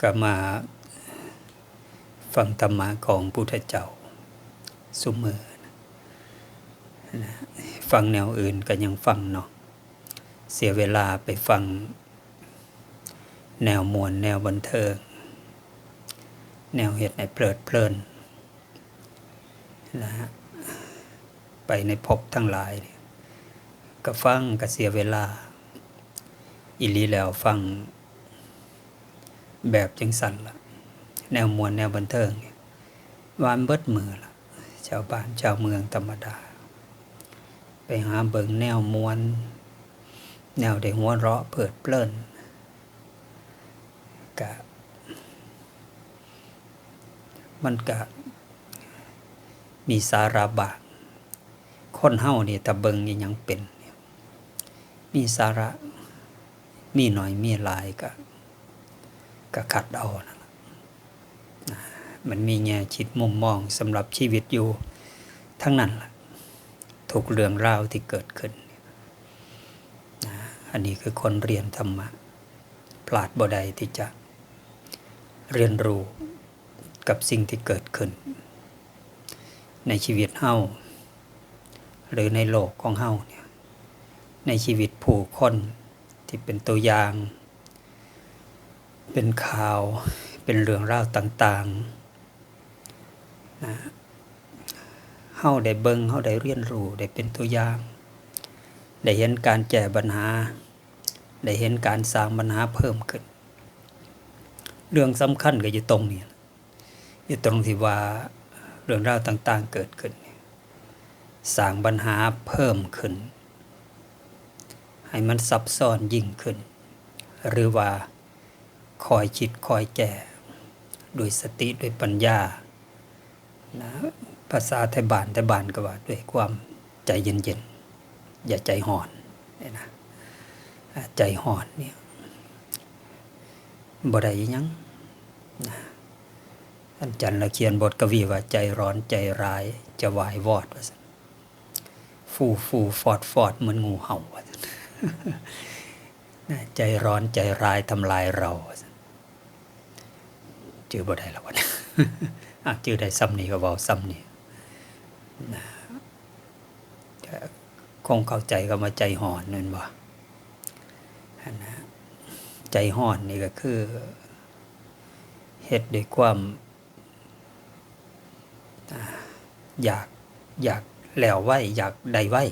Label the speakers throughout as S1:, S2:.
S1: ก็มาฟังธรรมะของพุทธเจ้าสุมือนะฟังแนวอื่นก็ยังฟังเนาะเสียเวลาไปฟัง แนวมวลแนวบันเทิง แนวเหตุในเพลิดเพลินนะฮะไปในภพทั้งหลายเนี่ยก็ฟังก็เสียเวลา อิลีแล้วฟัง แบบจังสันละแนวมวลแนวบันเทิงเนี่ยวานเบิดมือละชาวบ้านชาวเมืองธรรมดา ไปหาเบิงแนวมวลแนวได้หัวเราะเพิดเพลินกะมันกะมีสาระบางคนเฮานี่ถ้าเบิงยังเป็น มีสาระมีหน่อยมีหลายก็ ก็ขัดเอานะมันมีแง่คิดมุมมองสำหรับชีวิตอยู่ทั้งนั้นล่ะทุกเรื่องราวที่เกิดขึ้นอันนี้คือคนเรียนธรรมะพลาดบ่ใดที่จะเรียนรู้กับสิ่งที่เกิดขึ้น ในชีวิตเฮาหรือในโลกของเฮาเนี่ยในชีวิตผู้คนที่เป็นตัวอย่าง เป็นข่าว เป็นเรื่องราวต่างๆนะเฮาได้เบิงเฮาได้เรียนรู้ได้เป็นตัวอย่าง ได้เห็นการแก้ปัญหา ได้เห็นการสร้างปัญหาเพิ่มขึ้น เรื่องสำคัญก็อยู่ตรงนี้อยู่ตรงที่ว่าเรื่องราวต่างๆเกิดขึ้น สร้างปัญหาเพิ่มขึ้น ให้มันซับซ้อนยิ่งขึ้น หรือว่า คอยคิดคอยแก้ด้วยสติด้วยปัญญานะภาษาไทยบานไทยบานก็ว่าด้วยความใจเย็นๆ อย่าใจห่อนเนี่ยนะใจห่อนเนี่ยบ่ได้ยังนะท่านจันทร์ละเขียนบทกวีว่าใจร้อนใจร้ายจะวายวอดว่าฟูฟูฟอดฟอดเหมือนงูเห่าว่าใจร้อนใจร้ายทำลายเราว่า อบ่ได้แล้ววะเนี่ยอะจือได้ซ้ำนี่ก็เว้าซ้ำนี่คงเข้าใจก็มาใจห่อนนั่นบ่นะใจห่อนนี่ก็คือเฮ็ดด้วยความอยากอยากแล้วไว้อยากได้ไว้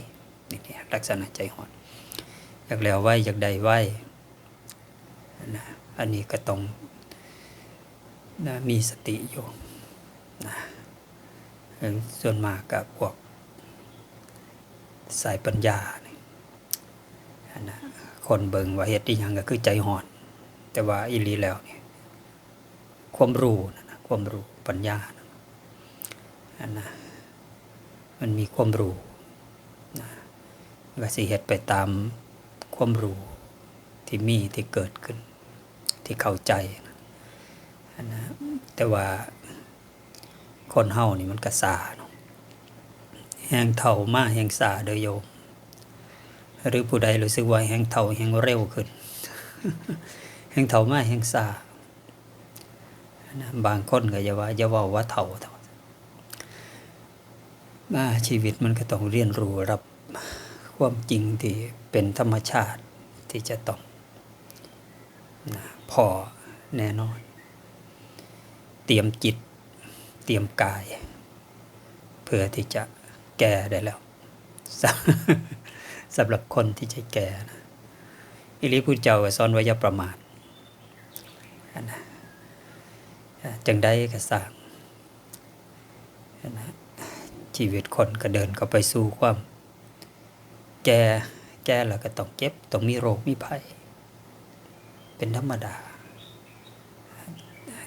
S1: นี่นี่ลักษณะใจห่อน อยากแล้วไว้อยากได้ไว้นะอันนี้ก็ต้อง นะมีสติอยู่นะส่วนมากกับพวกสายปัญญานี่อันะคนเบิงว่าเหตุที่ยังก็คือใจหอน แต่ว่าอีหลีแล้วเนี่ยความรู้นะความรู้ปัญญานะอันนะมันมีความรู้นะก็สิเหตุไปตามความรู้ที่มีที่เกิดขึ้น ที่เข้าใจ แต่ว่า คนเฮานี่มันกระสาแหงเท่ามาแหงสาเดอโยม หรือผู้ใดรู้สึกว่าแหงเท่าแหงเร็วขึ้น แหงเท่ามาแหงสาบางคนก็จะว่าจะว่าว่าเท่าเท่ามาชีวิตมันก็ต้องเรียนรู้รับความจริงที่เป็นธรรมชาติที่จะต้องนะพอแน่นอน เตรียมจิต เตรียมกาย เพื่อที่จะแก่ได้แล้วสำสำหรับคนที่จะแก่นะอิริพุทธเจ้าสอนไว้ยาประมาทนนะจังได้ก็สร้างนะชีวิตคนก็เดินเข้าไปสู่ความ แก่แก่แล้วก็ต้องเจ็บต้องมีโรคมีภัย เป็นธรรมดา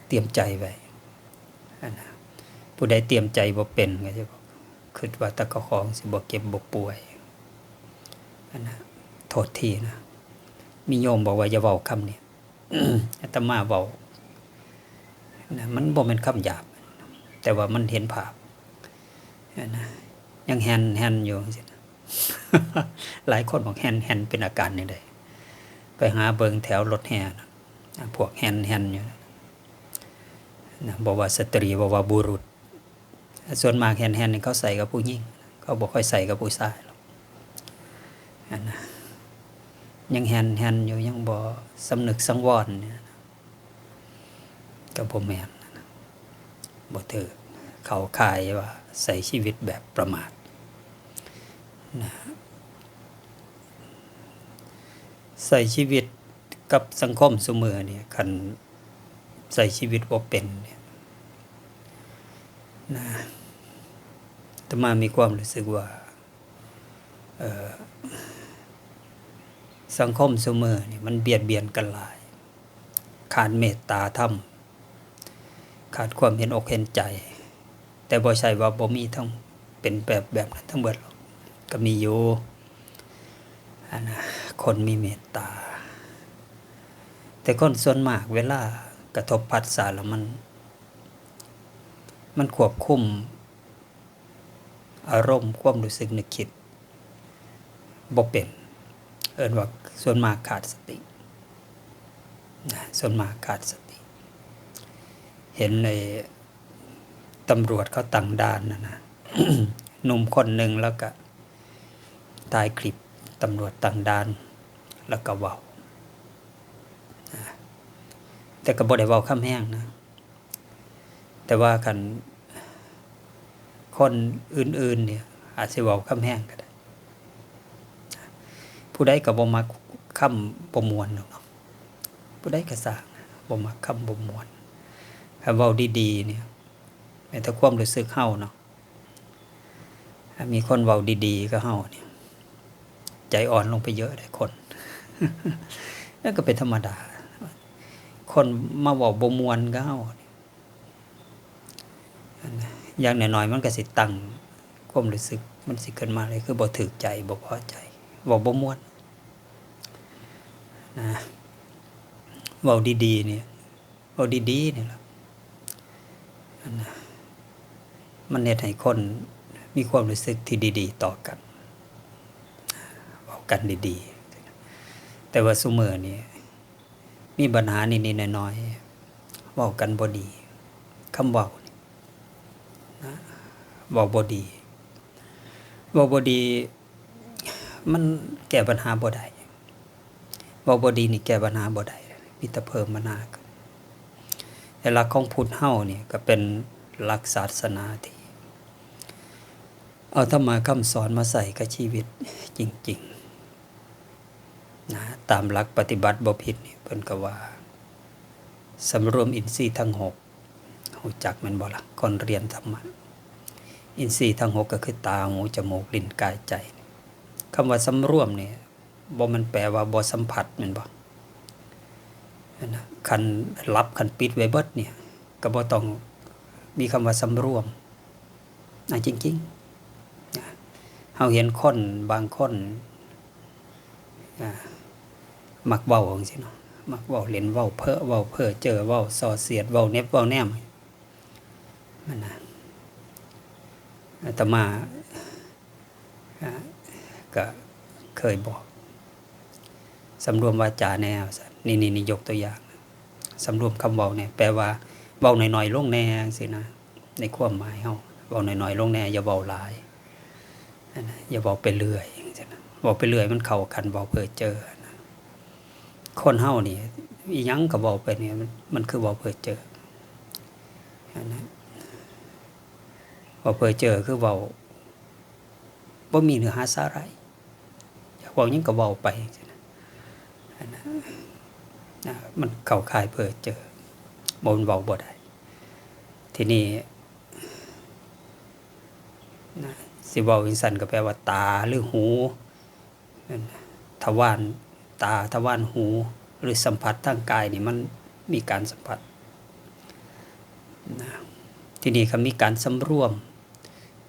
S1: เตรียมใจไว้ ผู้ใดเตรียมใจบ่เป็นก็จะคิดว่าตะกะของสิบ่เก็บบ่ป่วยอันนะโทษทีนะมีโยมบอกว่าอย่าเว้าคำนี้อาตมาเว้านะมันบ่แม่นคำหยาบ แต่ว่ามันเห็นภาพอันนะยังแฮนแฮนอยู่จังซี่นะหลายคนบอกแฮนแฮนเป็นอาการนี่ได้ไปหาเบิงแถวรถแห่นะพวกแฮนแฮนอยู่ นะบอกว่าสตรีบอกว่าบุรุษ ส่วนมากแฮนแฮนนี่เขาใส่กับผู้หญิงเขาบอกค่อยใส่กับผู้ชายหรอกอันะยังแฮนแฮนอยู่ยังบ่สำนึกสังวรเนี่ยก็บ่แม่นนะบ่ถือเขาขายว่าใส่ชีวิตแบบประมาทนะใส่ชีวิตกับสังคมเสมอเนี่ยคัน ใส่ชีวิตบ่าเป็นเนี่ยนะแต่มามีความรู้สึกว่าสังคมเสมอเนี่ยมันเบียดเบียนกันหลาย ขาดเมตตาธรรม ขาดความเห็นอกเห็นใจ แต่บ่ใช่ว่าบ่มีทั้งเป็นแบบแบบนั้นทั้งเบิดหรอกก็มีอยู่นนะคนมีเมตตา แต่คนส่วนมากเวลา กระทบพัดสารแล้วมัน มันควบคุม อารมณ์ความรู้สึกนึกคิดบ่เป็น เอินว่าส่วนมากขาดสตินะส่วนมากขาดสติ เห็นในตำรวจเขาตั้งด่านนะนะหนุ่มคนหนึ่งแล้วก็ถ่ายคลิปตำรวจตั้งด่าน แล้วก็เว้านะ แต่ก็บ่ได้เว้าคำแห้งนะ แต่ว่าคันคนอื่น ๆ เนี่ย อาจสิเว้าคำแห้งก็ได้ผู้ใดก็บ่มักคำบ่มวนเนาะผู้ใดก็สร้างบ่มักคำบ่มวนถ้าเว้าดีๆเนี่ยแม้แต่ความรู้สึกเฮาเนาะถ้ามีคนเว้าดี ๆ ก็เฮาเนี่ย ใจอ่อนลงไปเยอะเลยคนนั่นก็เป็นธรรมดา คนมาเว้าบ่ม่วนก็เฮาเนี่ยอันนะอย่างน้อยๆมันก็สิตังความรู้สึกมันสิขึ้นมาเลยคือบ่ถูกใจบ่พอใจเว้าบ่มวนนะเว้าดีๆเนี่ยเว้าดีๆเนี่ยละนะมันเฮ็ดให้คนมีความรู้สึกที่ดี ๆ ต่อกันเว้ากันดี ๆ แต่ว่าซุมื้อนี้ มีปัญหานิดๆหน่อยๆเว้ากันบ่ดีคำเว้านี่นะเว้าบ่ดีเว้าบ่ดี มันแก้ปัญหาบ่ได้เว้าบ่ดีนี่แก้ปัญหาบ่ได้มีแต่เพิ่มปัญหาขึ้นแต่หลักของพุทธเฮาเนี่ยก็เป็นหลักศาสนาที่เอาธรรมะคำสอนมาใส่กับชีวิตจริง ๆ นะตามหลักปฏิบัติบ่ผิดนี่เพิ่นก็ว่าสำรวมอินทรีย์ทั้งหกรู้จักมันบ่ละก่อนเรียนธรรมะอินทรีย์ทั้งหกก็คือตาหูจมูกลิ้นกายใจคำว่าสำรวมเนี่ยบ่มันแปลว่าบ่สัมผัสม่นบ่นั่นะคันรับคันปิดไว้เบิดเนี่ยก็บ่ต้องมีคำว่าสำรวมนะจริงๆนะเฮาเห็นคนบางคนอ่า มักเว้าจังซี่เนาะมักเว้าเล่นเว้าเพ้อเว้าเพ้อเจอเว้าสอเสียดเว้าเน็บเว้าแนมมันนะอาตมาอ่าก็เคยบอกสำรวมวาจาแนวนี่นี่นี่ยกตัวอย่างสำรวมคำเว้าเนี่ยแปลว่าเว้าหน่อยๆลงแน่สินะในความหมายเฮาเว้าหน่อยๆลงแน่อย่าเว้าหลายนะอย่าเว้าไปเรื่อยนะเว้าไปเรื่อยมันเข้ากันเว้าเพ้อเจอ คนเฮานี่อียังก็เว้าไปเนี่ยมันมันคือเว้าเพ้อเจอนะเว้าเพ้อเจอคือเว้าบ่มีเนื้อหาสาระอยากเว้าหยังก็เว้าไปนะนะมันเข้าข่ายเพ้อเจอบนเว้าบ่ได้ทีนี้นะสิเว้าจังซั่นก็แปลว่าตาหรือหูทวาร ตาทวารหู หรือสัมผัสทางกายนี่มันมีการสัมผัสนะที่นี้ก็มีการสำรวม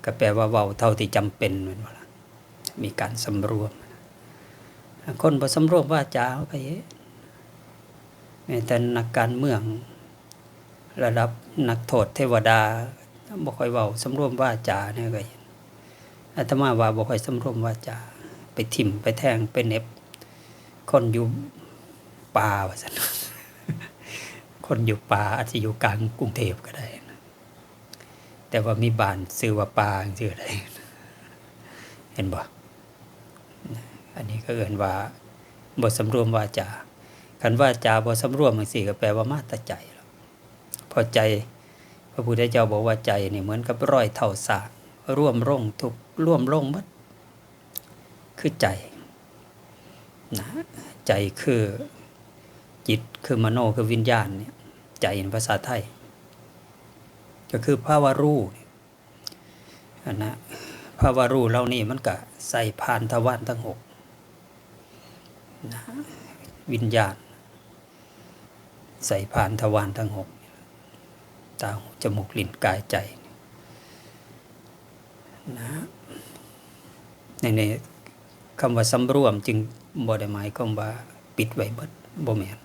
S1: ก็แปลว่าเว้าเท่าที่จำเป็นแม่นบ่ล่ะมีการสำรวม คนบ่สำรวมว่าจาไปเฮ็ดแม้แต่นักการเมือง ระดับนักโทษเทวดาบ่ค่อยเว้าสำรวมว่าจาเนี่ยก็อาตมาว่าบ่ค่อยสำรวมว่าจาไปทิ่มไปแทงไปเน็บ คนอยู่ป่าว่าซั่นคนอยู่ป่าอาจจะอยู่กลางกรุงเทพก็ได้นะแต่ว่ามีบ้านซื้อว่าป่าชื่อได้เห็นบ่อันนี้ก็เอ่นว่าบทสำรวมวาจาคันว่าจาบทสำรวมบางสิ่ก็แปลว่ามาตใจแล้วพอใจพระพุทธเจ้าบอกว่าใจนี่เหมือนกับร้อยเท่าสากร่วมร่งทุกร่วมร่งมัดคือใจ นะใจคือจิตคือมโนคือวิญญาณเนี่ยใจในภาษาไทย ก็คือภาวะรู้เนี่ยอันนะภาวะรู้เรานี่มันก็ใส่ผ่านทวารทั้งหกนะวิญญาณ ใส่ผ่านทวารทั้งหกตาหูจมูกลิ้นกายใจนะในในคำว่าสำรวมจึง บ่ได้หมายความว่าปิดไว้เบิดบ่แม่น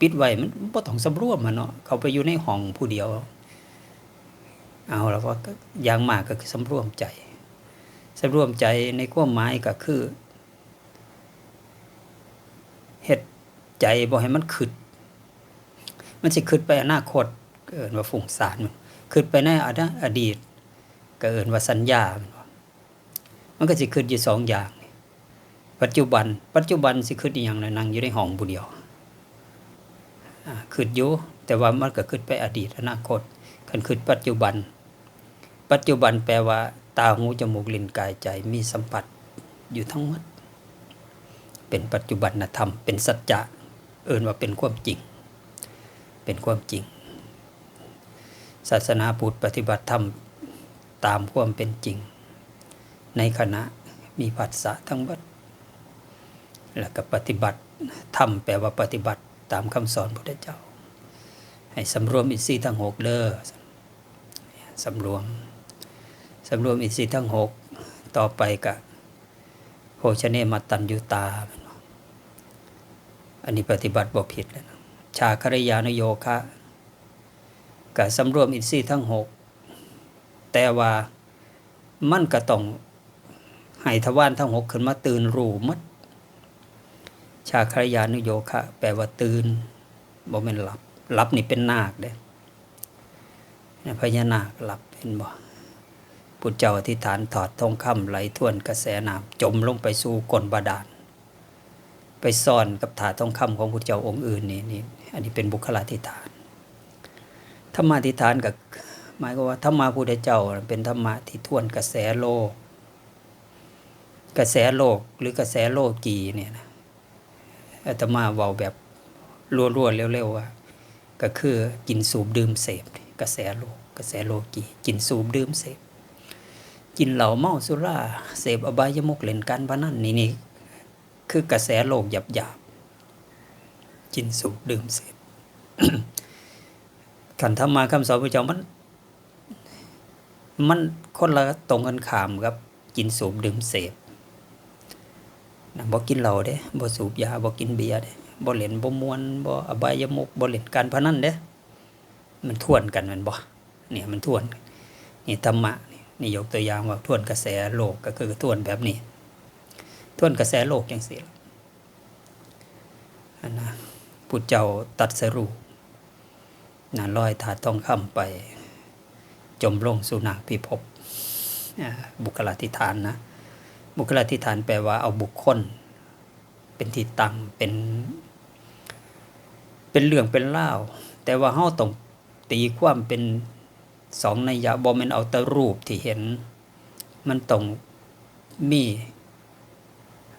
S1: ปิดไว้มันบ่ต้องสำรวมมันเนาะเขาไปอยู่ในห้องผู้เดียว เอาแล้วว่าก็อย่างมากก็คือสำรวมใจสำรวมใจในความหมายก็คือเฮ็ดใจบ่ให้มันขึ้นมันสิขึ้นไปอนาคตเอิ้นว่าฟุ้งซ่านมันขึ้นไปในอดีตก็เอิ้นว่าสัญญา มันว่ามันก็สิขึ้นอยู่สองอย่าง ปัจจุบัน ปัจจุบันสิขึ้นอีหยังนะนั่งอยู่ในห้องผู้เดียวอ่าขึ้นอยู่แต่ว่ามันก็ขึ้นไปอดีตอนาคตคันขึ้นปัจจุบัน ปัจจุบันแปลว่า ตาหูจมูกลิ้นกายใจมีสัมผัสอยู่ทั้งหมดเป็นปัจจุบันธรรมเป็นสัจจะเอิ้นว่าเป็นความจริง เป็นความจริง ศาสนาพุทธปฏิบัติธรรมตามความเป็นจริง ในขณะมีผัสสะทั้งหมด แล้วก็ปฏิบัติธรรมแปลว่าปฏิบัติตามคำสอนพระพุทธเจ้า ให้สำรวมอินทรีย์ทั้งหกเด้อสำรวมสำรวมอินทรีย์ทั้งหกต่อไปกับโภชเนมัตตัญยุตา อันนี้ปฏิบัติบ่ผิดแล้วชาคริยานโยคะกับสำรวมอินทรีย์ทั้งหกแต่ว่ามันก็ต้องให้ทวารทั้งหกขึ้นมาตื่นรู้มัด ชาคริยานุโยคะ แปลว่าตื่นบ่แม่นหลับหลับนี่เป็นนาคเด้นี่พญานาคหลับเป็นบ่พุทธเจ้าอธิษฐานถอดทองคำไหลท่วนกระแสน้ำจมลงไปสู่ก้นบาดาล ไปซ่อนกับถาทองคำของพุทธเจ้าองค์อื่นนี่นี่อันนี้เป็นบุคลาธิฐานธรรมาธิฐานกับหมายก็ว่าธรรมาพุทธเจ้าเป็นธรรมะที่ท่วนกระแสโลก กระแสโลกหรือกระแสโลกีเนี่ยนะ อาตมาเว้าแบบรัวๆเร็วๆว่าก็คือกินสูบดื่มเสพกระแสโลกกระแสโลกีกินสูบดื่มเสพกินเหล้าเมาสุราเสพอบายมุกเล่นการพนันนี่นี่คือกระแสโลกหยาบๆกินสูบดื่มเสพขันธรรมาคำสอนพระเจ้ามัน มันคนละตรงกันข้ามกับ กินสูบดื่มเสพ นะบ่กินเหล้าเด้บ่สูบยาบ่กินเบียร์เด้บ่เล่นบ่มวนบ่อบายมุกบ่เล่นการพนันเด้มันทวนกันมันบ่เนี่ยมันทวน นี่ธรรมะนี่นี่ยกตัวอย่างว่าทวนกระแสโลกก็คือทวนแบบนี้ ทวนกระแสโลกจังซี่อันนะพุทธเจ้าตัดสรู้นะลอยถาดทองคำไป จมลงสู่นาพิภพอ่าบุคลาธิฐานนะ บุคลาธิฐานแปลว่าเอาบุคคล เป็นที่ตั้งเป็น เป็นเรื่องเป็นเล่าแต่ว่าเฮาต้องตีความเป็นสองนัยยะบ่แม่นเอาแต่รูปที่เห็น มันต้องมี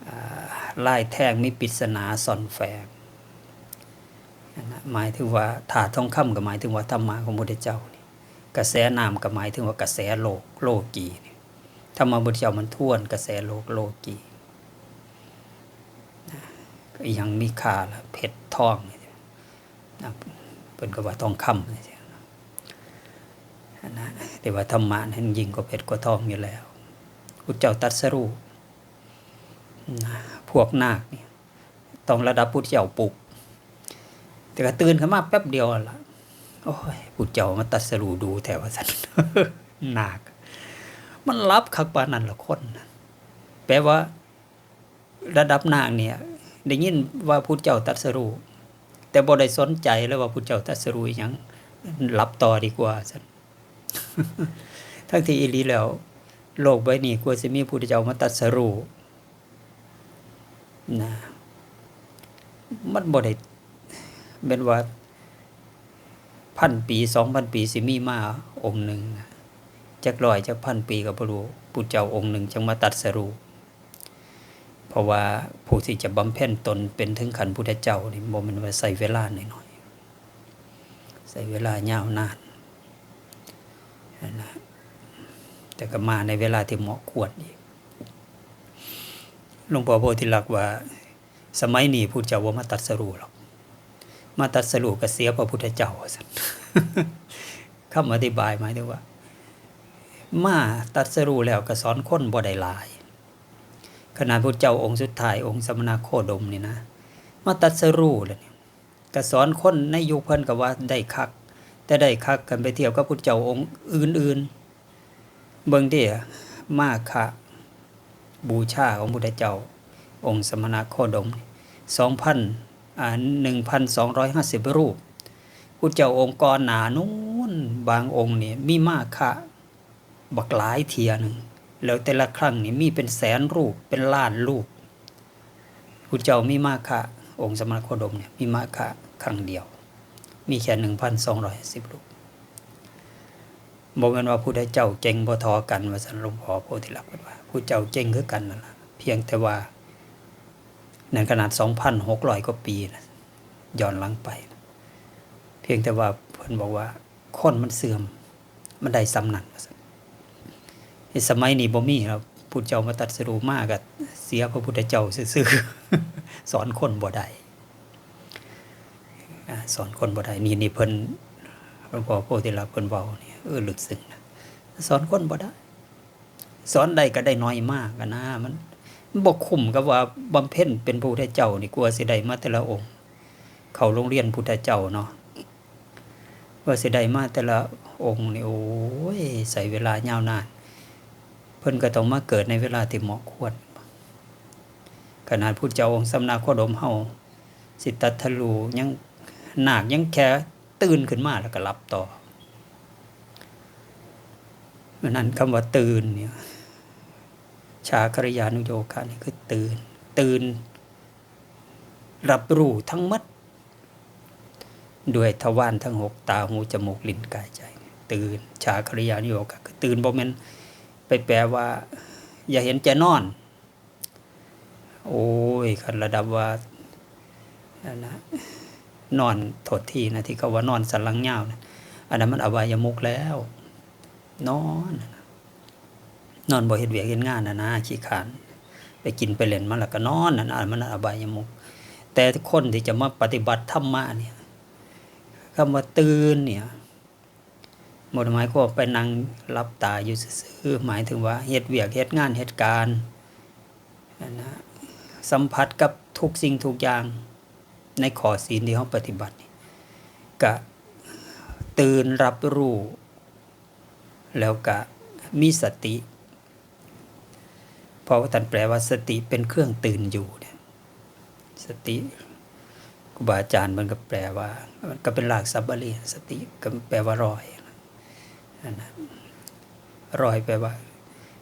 S1: อ่าลายแท่งมีปริศนาซ่อนแฝงนั่นะหมายถึงว่าถาทองคำก็หมายถึงว่าธรรมะของพระพุทธเจ้านี่กระแสน้ำก็หมายถึงว่ากระแสโลกโลกีนี่ ธรรมะพุทธเจ้ามันท่วนกระแสโลกโลกีก็ยังมีค่าละเพชรทองนะเป็นก็ว่าทองคำนี่นะแต่ว่าธรรมะนั้นยิ่งกว่าเพชรกว่าทองอยู่แล้วพุทธเจ้าตัดสรู้นะพวกนาคนี่ต้องระดับพุทธเจ้าปลุก แต่ก็ตื่นขึ้นมาแป๊บเดียวละโอ้ยพุทธเจ้ามาตัดสรู้ดูแถวสันนาค มันรับคักปานนั้นละคนแปลว่า ระดับนางเนี่ยได้ยินว่าพุทธเจ้าตัดสรู้แต่บ่ได้สนใจแล้วว่าพุทธเจ้าตรัสรู้อิหยังรับต่อดีกว่าซั่นทั้งที่อีหลีแล้ว โลกใบนี้ควรสิมีพุทธเจ้ามาตรัสรู้นะมันบ่ได้เป็นว่าพันปีสองพันปีสิมีมาองค์หนึ่ง จักร้อยจักพันปีก็บ่รู้พุทธเจ้าองค์หนึ่งจังมาตรัสรู้เพราะว่าผู้ที่จะบำเพ็ญตนเป็นถึงขันพุทธเจ้านี่บ่ม่นว่าใส่เวลาหน้อยๆใส่เวลายาวนานนั่นนะแต่ก็มาในเวลาที่เหมาะควรอีกหลวงพ่อโพธิลักษณ์ว่า สมัยนี้พุทธเจ้าว่ามาตรัสรู้หรอกมาตรัสรู้ก็เสียพระพุทธเจ้าว่าซั่นคำอธิบายหมายถึงว่า มาตรัสรู้แล้วก็สอนคนบ่ได้หลายขนาดพระเจ้าองค์สุดท้ายองค์สมณโคดมนี่นะ มาตรัสรู้แล้วเนี่ยก็สอนคนในยุคเพิ่นก็ว่าได้คัก แต่ได้คักกันไปเทียบกับพุทธเจ้าองค์อื่นๆ เบิ่งเด้อมาคะบูชาของพุทธเจ้า องค์สมณโคดมสองพันอ่าหนึ่งพันสองร้อยห้าสิบรูปพุทธเจ้าองค์ก่อนหนานู้นบางองค์เนี่ยมีมาคะ บักหลายเทียหนึ่งแล้วแต่ละครั้งนี่มีเป็นแสนรูปเป็นล้านรูปพุทธเจ้ามีมาคะองค์สมณโคดมเนี่ยมีมาคะครั้งเดียว มีแค่หนึ่งพันสองร้อยสิบรูปบอกกันว่าพุทธเจ้าเจงบ่ทอกันว่าสันหลวงพ่อโพธิลักษณ์ว่าพุทธเจ้าเจงคือกันนั่นแหละเพียงแต่ว่าในขนาดสองพันหกร้อยกว่าปีนะย้อนหลังไป เพียงแต่ว่าเพิ่นบอกว่าคนมันเสื่อมมันได้สำนันว่าซั่น สมัยนี้บ่มีครับพุทธเจ้ามาตัดสรู้มากก็เสียพระพุทธเจ้าซื่อๆสอนคนบ่ได้สอนคนบ่ได้นี่นี่เพิ่นหลวงพ่อโพธิลักษณ์เพิ่นเว้านี่ยเออลึกซึ้งนะสอนคนบ่ได้ สอนได้ก็ได้น้อยมากอะนะ มันมันบ่คุ้มกับว่าบำเพ็ญเป็นพระพุทธเจ้านี่กลัวสิได้มาแต่ละองค์ เขาโรงเรียนพุทธเจ้าเนาะว่าสิได้มาแต่ละองค์นี่โอ้ยใส่เวลายาวนาน เพิ่นก็ต้องมาเกิดในเวลาที่เหมาะควรขนาดพุทธเจ้าองค์สำนักโคดมเฮาสิตัทธลูยังหนาคยังแค่ตื่นขึ้นมาแล้วก็หลับต่อเพราะนั้นคำว่าตื่นเนี่ยชาคริยานุโยคะนี่คือตื่น ตื่น รับรู้ทั้งมัดด้วยทวารทั้งหกตาหูจมูกลิ้นกายใจ ตื่น ชาคริยานุโยคะคือตื่นบ่แม่น ไปแปลว่า อย่าเห็นจะนอน โอ้ยคันระดับว่านะนอนโทษทีนะที่เขาว่านอนสันหลังยาวนะอันนั้นมันอบายมุกแล้ว นอน นอนบ่เฮ็ดเวียกเฮ็ดงานนะนะขี้ขานไปกินไปเล่นมันแล้วก็นอนนั่นอันมันอบายมุก แต่คนที่จะมาปฏิบัติธรรมะเนี่ยคำว่าตื่นเนี่ย หมดหมายก็ไปนั่งรับตาอยู่ซื่อหมายถึงว่าเฮ็ดเวียกเฮ็ดงานเฮ็ดการนะสัมผัสกับทุกสิ่งทุกอย่างในขอศีลที่เขาปฏิบัติก็ตื่นรับรู้ แล้วก็มีสติ เพราะว่าท่านแปลว่าสติเป็นเครื่องตื่นอยู่เนี่ยสติครูบาอาจารย์มันก็แปลว่า มันก็เป็นหลักสับบาลีสติก็แปลว่ารอย นั่นนะรอยแปลว่า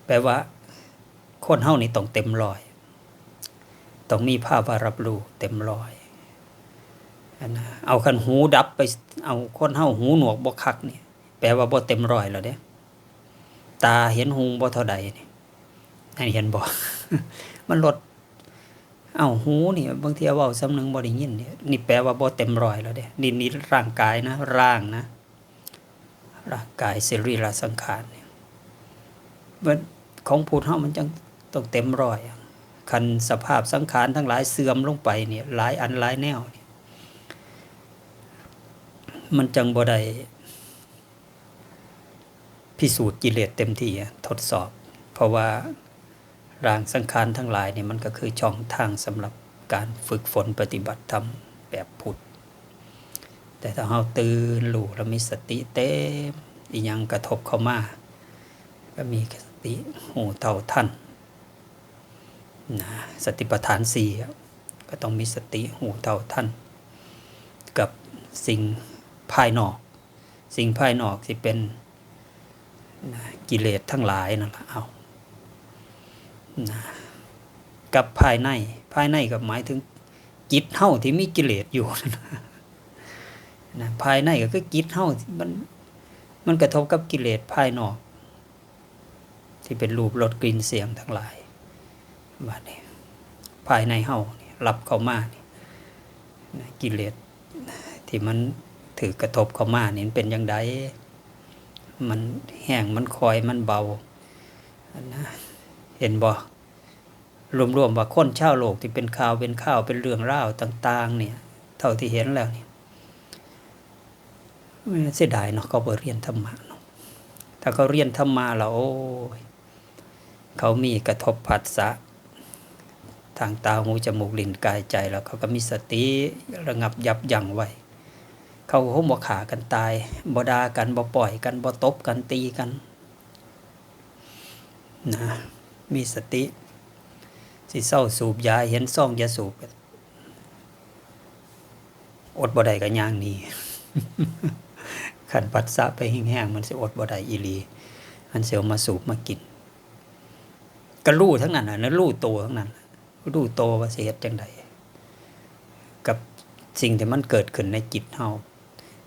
S1: แปลว่า คนเฮานี่ต้องเต็มรอย ต้องมีภาพว่ารับรู้เต็มรอยอันนะเอาคันหูดับไป เอาคนเฮาหูหนวกบ่คักนี่แปลว่าบ่เต็มรอยแล้วเด้ตาเห็นหูบ่เท่าใดนี่ให้เห็นบ่มันลดเอาหูนี่บางทีเว้าสำนึงบ่ได้ยินนี่นี่แปลว่าบ่เต็มรอยแล้วเด้นี่นี่ร่างกายนะ ร่างนะ ร่างกายสิริราสังขารเนี่ยมันของพูดเฮามันจังต้องเต็มรอยคันสภาพสังขารทั้งหลายเสื่อมลงไปเนี่ยหลายอันหลายแนวเนี่ยมันจังบ่ได้พิสูจน์กิเลสเต็มที่อะทดสอบ เพราะว่าร่างสังขารทั้งหลายเนี่ยมันก็คือช่องทางสำหรับการฝึกฝนปฏิบัติธรรมแบบพุทธ แต่ถ้าเราตื่นรู้แล้วมีสติเต็มอีหยังกระทบเข้ามา ก็มีสติหูเท่าทันนะสติปัฏฐานสี่ก็ต้องมีสติหูเท่าทันสิ่งภายนอก สิ่งภายนอกสิเป็นนะกิเลสทั้งหลายนั่นแหละเอานะกับภายในภายในก็หมายถึงจิตเฮาที่มีกิเลสอยู่นะ นะภายในก็คือจิตเฮาที่มันมันกระทบกับกิเลสภายนอก ที่เป็นรูปรสกลิ่นเสียงทั้งหลายบาดนี้ภายในเฮานี่รับเข้ามานี่นะกิเลสที่มันถือกระทบเข้ามานี่มันเป็นอย่างไดมันแห้งมันคอยมันเบานะเห็นบ่รวมๆว่าคนชาวโลกที่เป็นข่าวเป็นข่าวเป็นเรื่องราวต่าง ๆ เนี่ย เท่าที่เห็นแล้วเนี่ย เสียดายเนาะเขาไปเรียนธรรมะเนาะถ้าเขาเรียนธรรมะแล้วโอ้ยเขามีกระทบผัสสะทางตาหูจมูกลิ้นกายใจแล้วเขาก็มีสติระงับยับยั้งไว้ เขาก็คงบ่ขากันตายบ่ดากันบ่ปล่อยกันบ่ตบกันตีกันนะมีสติ สิเศร้าสูบยาเห็นซ่องยาสูบอดบ่ได้ก็ย่างนี้ ขันปัสสะไปแห้งๆมันสิอดบ่ได้อีลีมันเสียวมาสูบมากินก็รู้ทั้งนั้นนะนะรู้โตทั้งนั้นรู้โตว่าสิเฮ็ดจังใดกับสิ่งที่มันเกิดขึ้นในจิตเฮา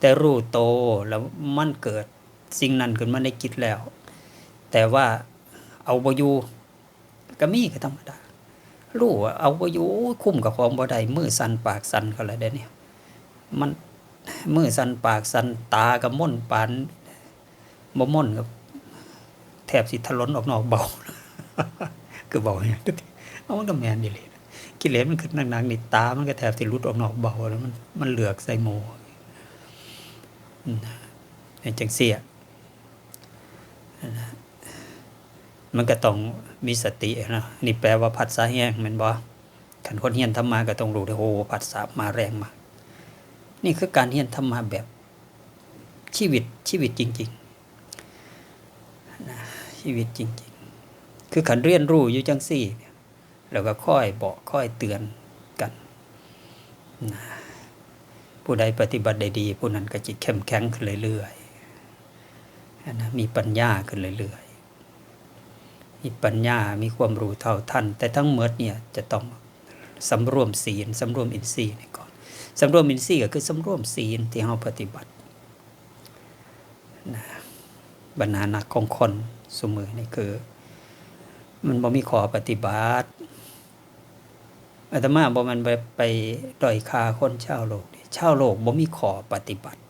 S1: แต่รู้โตแล้วมันเกิดสิ่งนั้นขึ้นมาในจิตแล้ว แต่ว่าเอาบอยู่ก็มีก็ธรรมดารู้ว่าเอาบอยู่คุ้มกับของบ่ได้มือสั่นปากสั่นก็แล้วเด้เนี่ยมัน มือสันปากสันตากับม่นปานบ่ม่นกับแทบสิทะล้นออกนอกเบาคือเบาเนี่ยเอามันก็แม่นอยู่เลยกิเลสมันขึ้นหนักๆนี่ตา มันก็แทบสิหลุดออกนอกเบาแล้วมันมันเหลือกใส่โมอืมในจังเสียมันก็ต้องมีสตินะนี่แปลว่าผัสสะแห้งมันบ่ขันคนเฮียนธรรมาก็ต้องรู้เลยโอ้ผัสสะมาแรงมาก นี่คือการเฮียนธรรมาแบบชีวิตชีวิตจริงๆนะชีวิตจริง ๆ คือขันเรียนรู้อยู่จังสี่แล้วก็ค่อยบอกค่อยเตือนกันนะผู้ใดปฏิบัติได้ดีผู้นั้นก็จิตเข้มแข็งขึ้นเรื่อยๆนะมีปัญญาขึ้นเรื่อยๆมีปัญญามีความรู้เท่าทันแต่ทั้งหมดเนี่ยจะต้องสำรวมศีลสำรวมอินทรีย์ก่อน สำรวมอินทรีย์ก็คือสำรวมศีลที่เราปฏิบัตินะบรรณาหนักของคนสมือนี่คือ มันบ่มีขอปฏิบัติอาตมาบ่มันไปไปด้อยค่าคนชาวโลกนี่ชาวโลกบ่มีขอปฏิบัติ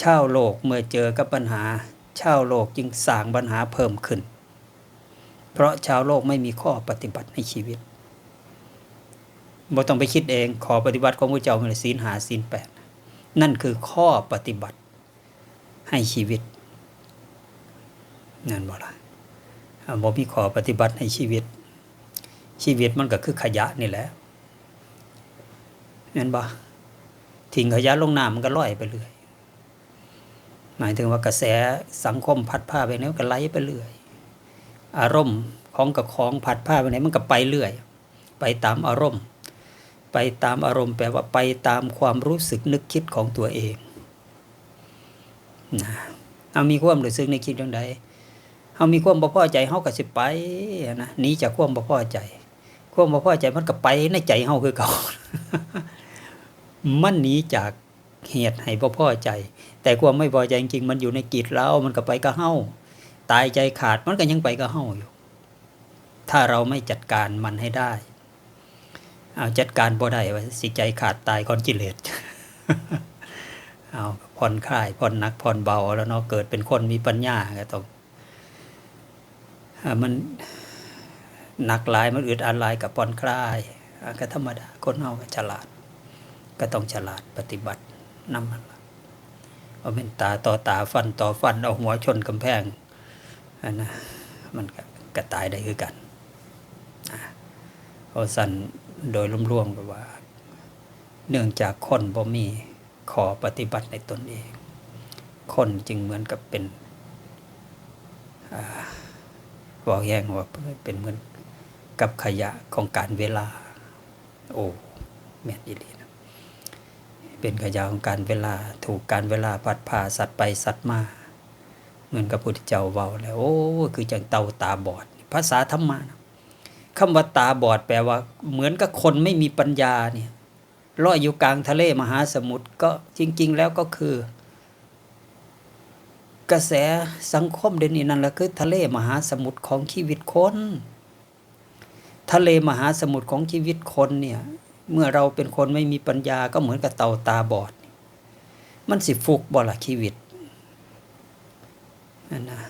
S1: ชาวโลกเมื่อเจอกับปัญหาชาวโลกจึงสร้างปัญหาเพิ่มขึ้น เพราะชาวโลกไม่มีข้อปฏิบัติในชีวิต บ่ต้องไปคิดเอง ขอปฏิบัติของพระเจ้าเป็นศีลหาศีลแปดนั่นคือข้อปฏิบัติให้ชีวิตนั่นบ่ล่ะอ่าบ่มีขอปฏิบัติให้ชีวิต ชีวิตมันก็คือขยะนี่แหละนั่นบ่ทิ้งขยะลงน้ำมันก็ลอยไปเรื่อยหมายถึงว่ากระแสสังคมพัดพาไปไหนก็ไหลไปเรื่อย อารมณ์ของกับของพัดพาไปไหนมันก็ไปเรื่อย ไปตามอารมณ์ ไปตามอารมณ์แปลว่าไปตามความรู้สึกนึกคิดของตัวเองนะเอามีความรู้สึกในคิดอย่างใดเอามีความบ่พอใจเฮาก็สิไปนะหนีจากความบ่พอใจ ความบ่พอใจมันก็ไปในใจเฮาคือเก่ามันหนีจากเหตุให้บ่พอใจ แต่ความไม่พอใจจริงๆมันอยู่ในจิตเรามันก็ไปกับเฮาตายใจขาดมันก็ยังไปกับเฮาอยู่ ถ้าเราไม่จัดการมันให้ได้ เอาจัดการบ่ได้ว่าสิใจขาดตายก่อนกิเลสเอาผ่อนคลายผ่อนหนักผ่อนเบาแล้วเนาะเกิดเป็นคนมีปัญญาก็ต้องมันหนักหลายมันอึดอัดหลายกับผ่อนคลายอ่ก็ธรรมดาคนเฮาฉลาด ก็ต้องฉลาดปฏิบัตินำมันเอาเป็นตาต่อตาฟันต่อฟันเอาหัวชนกำแพงอันนะมันก็กตายได้คือกันอ่า เพราสันโดยรวมๆก็ว่า เนื่องจากคนบ่มีขอปฏิบัติในตนเอง คนจึงเหมือนกับเป็นอ่าบอกแย่งว่าเป็นเหมือนกับขยะของการเวลา โอ้แม่นอีหลีนะเป็นขยะของการเวลา ถูกการเวลาพัดพาสัตว์ไปสัตว์มาเหมือนกับพุทธเจ้าเว้าแล้ว โอ้คือจังเต่าตาบอด ภาษาธรรมะนะ คำว่าตาบอดแปลว่า เหมือนกับคนไม่มีปัญญาเนี่ยลอยอยู่กลางทะเลมหาสมุทรก็จริง ๆ แล้วก็คือ กระแสสังคมเดนี้นั่นแหละคือ ทะเลมหาสมุทรของชีวิตคน ทะเลมหาสมุทรของชีวิตคนเนี่ย เมื่อเราเป็นคนไม่มีปัญญาก็เหมือนกับเต่าตาบอด มันสิฟุกบ่ละชีวิตนั่นนะ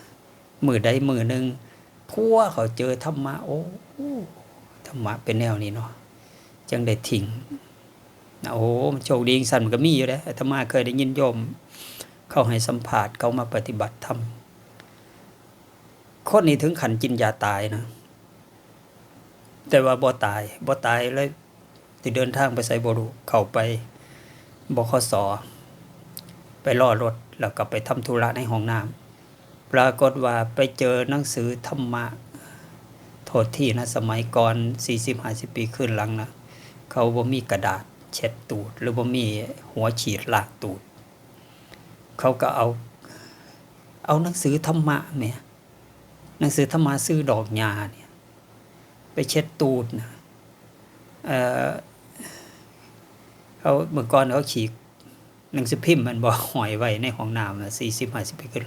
S1: มือใดมือหนึ่งพัวเขาเจอธรรมะโอ้ ธรรมะเป็นแนวนี้เนาะจังได้ทิ้งโอ้มันโชคดีสั่นมันก็มีอยู่แล้วธรรมะเคยได้ยินโยม เขาให้สัมผัสเขามาปฏิบัติธรรมคนนี้ถึงขันกินยาตายนะ แต่ว่าบ่ตายบ่ตายเลยติเดินทางไปใส่บรุเข้าไปบคสไปล่อรถแล้วก็ไปทำธุระในห้องน้ำปรากฏว่าไปเจอหนังสือธรรมะ ทษที่นะสมัยก่อน 40-50 ปีขึ้นหลังนะเขาบ่มีกระดาษเช็ดตูด หรือบ่มีหัวฉีดลากตูด เขาก็เอา เอาหนังสือธรรมะแหม่ยหนังสือธรรมะซื้อดอกหญ้าเนี่ยไปเช็ดตูดนะเออเขาเมื่อก่อนเขาฉีก หนังสือพิมพ์มันบอกหอยไว้ในห้องน้ำนะสี่สิบห้าสิบปีขึ้น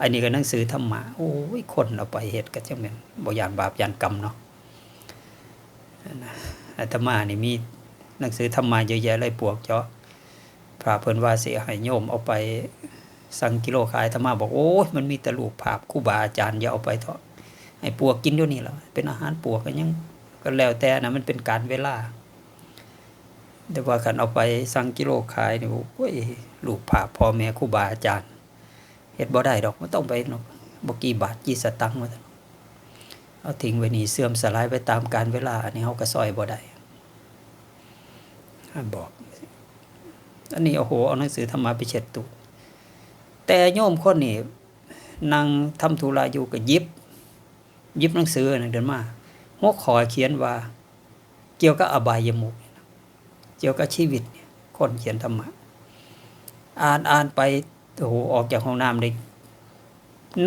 S1: อันนี้ก็หนังสือธรรมะโอ้ยคนเอาไปเฮ็ดก็จังเป็นบ่ยานบาปยานกรรมเนาะนะอาตมานี่มีหนังสือธรรมะเยอะแยะเลยปวกเจาะพระเพิ่นว่าเสิให้โยมเอาไปสั่งกิโลขายธรรมะบอกโอ้ยมันมีแต่รูปภาพครูบาอาจารย์อย่าเอาไปเถอะให้ปวกกินเดี๋ยวนี้แล้วเป็นอาหารปวกก็ยังก็แล้วแต่นะมันเป็นการเวลา แต่ว่าคันเอาไปสั่งกิโลขายนี่โอ้ยลูกภาพ่อแม่ครูบาอาจารย์เฮ็ดบ่ได้ดอกมันต้องไปเนาะบ่กี่บาทกี่สตังค์ว่าเอาทิ้งไว้นี่เสื่อมสลายไปตามการเวลาอันนี้เฮาก็ซอยบ่ได้ท่านบอก อันนี้โอ้โหเอาหนังสือธรรมะไปเช็ดตูดแต่โยมคนนี่นั่งทำธุระอยู่ก็ยิบ ยิบหนังสือนั่นเดินมาหัวขอเขียนว่า เกี่ยวกับอบายมุก กี่ยวกับชีวิตคนเขียนธรรมะ อ่านอ่านไปโอ้โหออกจากห้องน้ำเลย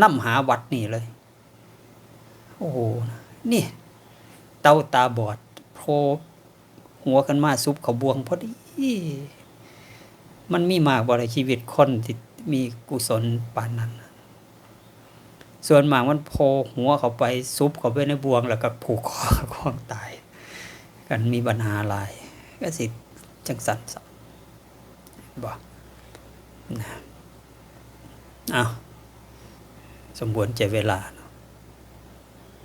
S1: นั่หาวัดนี่เลย โอ้โห นี่ เต้าตาบอดโผล่หัวกันมาซุปเขาบวงพอดี มันมีมากบริชีวิตคนที่มีกุศลปานนั้น ส่วนมากมันโผล่หัวเขาไปซุปเขาไปในบวงแล้วก็ผูกคอคล้องตาย กันมีปัญหาหลายก็สิ จังสันสับอกนะเอาสมบูรณ์ใจเวลา